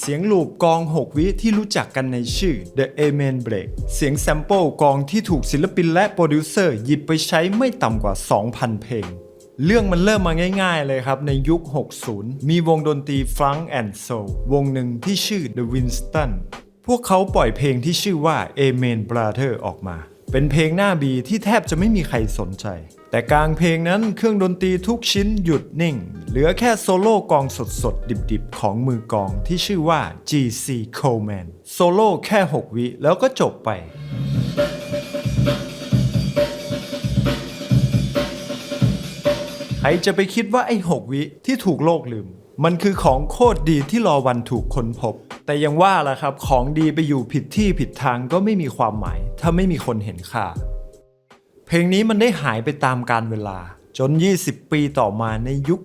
เสียงลูปกอง 6 วิที่รู้จักกันในชื่อ The Amen Break เสียงแซมเปิลกองที่ถูกศิลปินและโปรดิวเซอร์หยิบไปใช้ไม่ต่ำกว่า 2,000 เพลง เรื่องมันเริ่มมาง่ายๆเลยครับในยุค 60 มีวงดนตรี Funk and Soul วงหนึ่งที่ชื่อ The Winston พวกเขาปล่อยเพลงที่ชื่อว่า Amen Brother ออกมา เป็นเพลงหน้าบีที่แทบจะไม่มีใครสนใจ แต่กลางเพลงนั้นเครื่องดนตรีทุกชิ้นหยุดนิ่ง เหลือแค่โซโล่กองสดๆ ดิบๆ ของมือกองที่ชื่อว่า GC Coleman โซโล่แค่ 6 วิแล้วก็จบไปใครจะไปคิดว่าไอ้ 6 วิที่ถูกโลกลืม มันคือของโคตรดีที่รอวันถูกค้นพบ แต่ยังว่าล่ะครับ ของดีไปอยู่ผิดที่ผิดทางก็ไม่มีความหมาย ถ้าไม่มีคนเห็นค่า เพลงนี้มันได้หายไปตามกาลเวลา จน 20 ปีต่อมาในยุค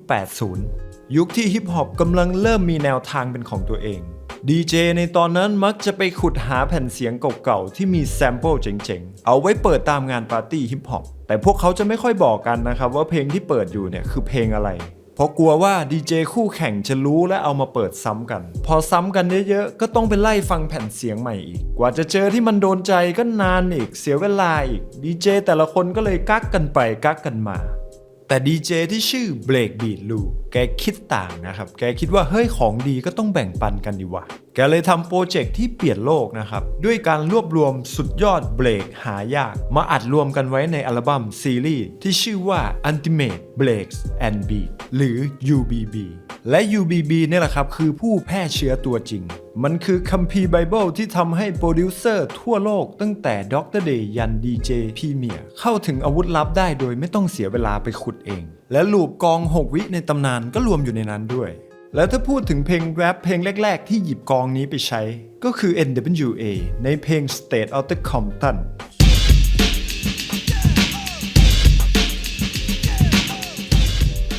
80 ยุคที่ฮิปฮอปกำลังเริ่มมีแนวทางเป็นของตัวเองดีเจในตอนนั้นมักจะไปขุดหาแผ่นเสียงเก่าๆ ที่มีแซมเปิลเจ๋งๆ เอาไว้เปิดตามงานปาร์ตี้ฮิปฮอปแต่พวกเขาจะไม่ค่อยบอกกันนะครับว่าเพลงที่เปิดอยู่เนี่ยคือเพลงอะไร ราะกลัวว่าดีเจคู่แข่งจะรู้และเอามาเปิดซ้ำกัน พอซ้ำกันเยอะๆ ก็ต้องไปไล่ฟังแผ่นเสียงใหม่อีก กว่าจะเจอที่มันโดนใจก็นานอีก เสียเวลาอีกดีเจแต่ละคนก็เลยกักกันไปกักกันมา แต่ดีเจที่ชื่อ Break Beat Lu แกคิดต่างนะครับ แกคิดว่าเฮ้ยของดีก็ต้องแบ่งปันกันดีวะ แกเลยทำโปรเจกต์ที่เปลี่ยนโลกนะครับ ด้วยการรวบรวมสุดยอดเบรกหายาก มาอัดรวมกันไว้ในอัลบั้มซีรีส์ที่ชื่อว่า Ultimate Breaks and Beat หรือ UBB และ UBB เนี่ยแหละครับคือผู้แพร่เชื้อตัวจริง มันคือคัมภีร์ไบเบิลที่ทำให้โปรดิวเซอร์ทั่วโลกตั้งแต่ด็อกเตอร์เดย์ยันดีเจพีเมียเข้าถึงอาวุธลับได้โดยไม่ต้องเสียเวลาไปขุดเอง และลูปกอง 6 วิในตำนานก็รวมอยู่ในนั้นด้วย แล้วถ้าพูดถึงเพลงแรปเพลงแรก ๆ ที่หยิบกองนี้ไปใช้ ก็คือ NWA ในเพลง State of the Compton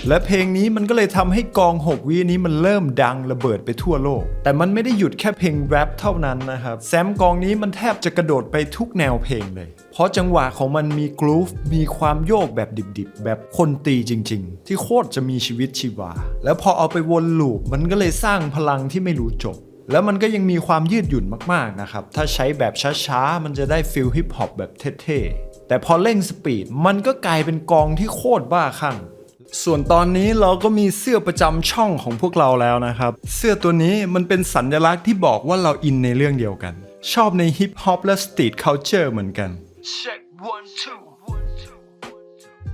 และเพลงนี้มันก็เลยทำให้กอง 6 วินี้มันเริ่มดังระเบิดไปทั่วโลก แต่มันไม่ได้หยุดแค่เพลงแรปเท่านั้นนะครับ แซมกองนี้มันแทบจะกระโดดไปทุกแนวเพลงเลย เพราะจังหวะของมันมีกรูฟมีความโยกแบบดิบๆ แบบคนตีจริง ๆ ที่โคตรจะมีชีวิตชีวา แล้วพอเอาไปวนลูปมันก็เลยสร้างพลังที่ไม่รู้จบแล้วมันก็ยังมีความยืดหยุ่นมาก ๆ นะครับ ถ้าใช้แบบช้า ๆ มันจะได้ฟิลฮิปฮอปแบบเท่ ๆ แต่พอเร่งสปีด มันก็กลายเป็นกองที่โคตรบ้าคลั่ง ส่วนตอนนี้เราก็มีเสื้อประจำช่องของพวกเราแล้วนะครับ เสื้อตัวนี้มันเป็นสัญลักษณ์ที่บอกว่าเราอินในเรื่องเดียวกัน ชอบในฮิปฮอปและสตรีทเคานเจอร์เหมือนกัน Check one two